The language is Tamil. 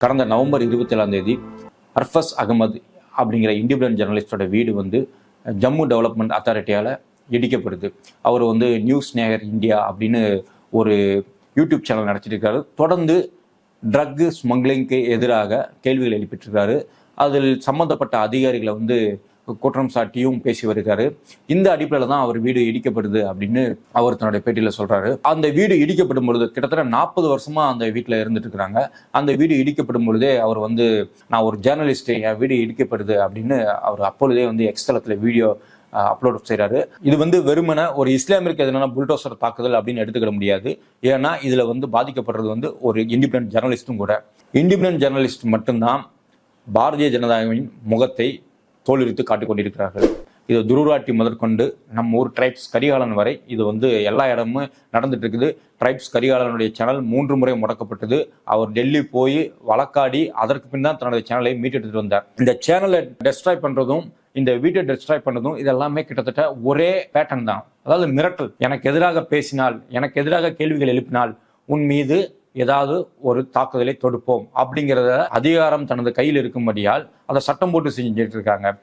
கடந்த நவம்பர் இருபத்தி ஏழாம் தேதி அர்ஃபஸ் அகமது அப்படிங்கிற இண்டிபெண்ட் ஜெர்னலிஸ்டோட வீடு வந்து ஜம்மு டெவலப்மெண்ட் அத்தாரிட்டியால் இடிக்கப்படுது. அவர் வந்து நியூஸ் நேகர் இந்தியா அப்படின்னு ஒரு யூடியூப் சேனல் நடத்திட்டு இருக்காரு தொடர்ந்து ட்ரக்கு ஸ்மக்லிங்க்கு எதிராக கேள்விகள் எழுப்பிட்டிருக்காரு அதில் சம்மந்தப்பட்ட அதிகாரிகளை வந்து குற்றம் சாட்டியும் பேசி வருகிறாரு. இந்த அடிப்படையில் தான் அவர் வீடு இடிக்கப்படுது அப்படின்னு அவர் தன்னுடைய பேட்டியில் சொல்றாரு. அந்த வீடு இடிக்கப்படும் பொழுது கிட்டத்தட்ட நாற்பது வருஷமா அந்த வீட்டில் இருந்துட்டு இருக்கிறாங்க. அந்த வீடு இடிக்கப்படும் பொழுதே அவர் வந்து நான் ஒரு ஜேர்னலிஸ்ட் என் வீடு இடிக்கப்படுது அப்படின்னு அவர் அப்பொழுதே வந்து எக்ஸ்தலத்தில் வீடியோ அப்லோட் செய்கிறாரு இது வந்து வெறுமனை ஒரு இஸ்லாமிற்கு எதிரான புல்டோசர் தாக்குதல் அப்படின்னு எடுத்துக்கிட முடியாது. ஏன்னா இதில் வந்து பாதிக்கப்படுறது வந்து ஒரு இண்டிபெண்ட் ஜேர்னலிஸ்டும் கூட. இண்டிபெண்ட் ஜேர்னலிஸ்ட் மட்டும்தான் பாரதிய ஜனதாவின் முகத்தை தோலுரித்து காட்டிக் கொண்டிருக்கிறார்கள் இது துருராட்டி முதற்கொண்டு நம்ம ஊர் ட்ரைப்ஸ் கரிகாலன் வரை இது வந்து எல்லா இடமும் நடந்துட்டு இருக்குது ட்ரைப்ஸ் கரிகாலனுடைய சேனல் மூன்று முறை முடக்கப்பட்டது. அவர் டெல்லி போய் வழக்காடி அதற்கு பின் தான் தன்னுடைய சேனலை மீட்டெடுத்துட்டு வந்தார். இந்த சேனலை டெஸ்ட்ராய் பண்றதும் இந்த வீட்டை டெஸ்ட்ராய் பண்ணதும் இது எல்லாமே கிட்டத்தட்ட ஒரே பேட்டர்ன் தான். அதாவது மிரட்டல் எனக்கு எதிராக பேசினால் எனக்கு எதிராக கேள்விகள் எழுப்பினால் உன் மீது ஏதாவது ஒரு தாக்குதலை தொடுப்போம் அப்படிங்கிறத அதிகாரம் தனது கையில் இருக்கும்படியால் அதை சட்டம் போட்டு செஞ்சுட்டு இருக்காங்க.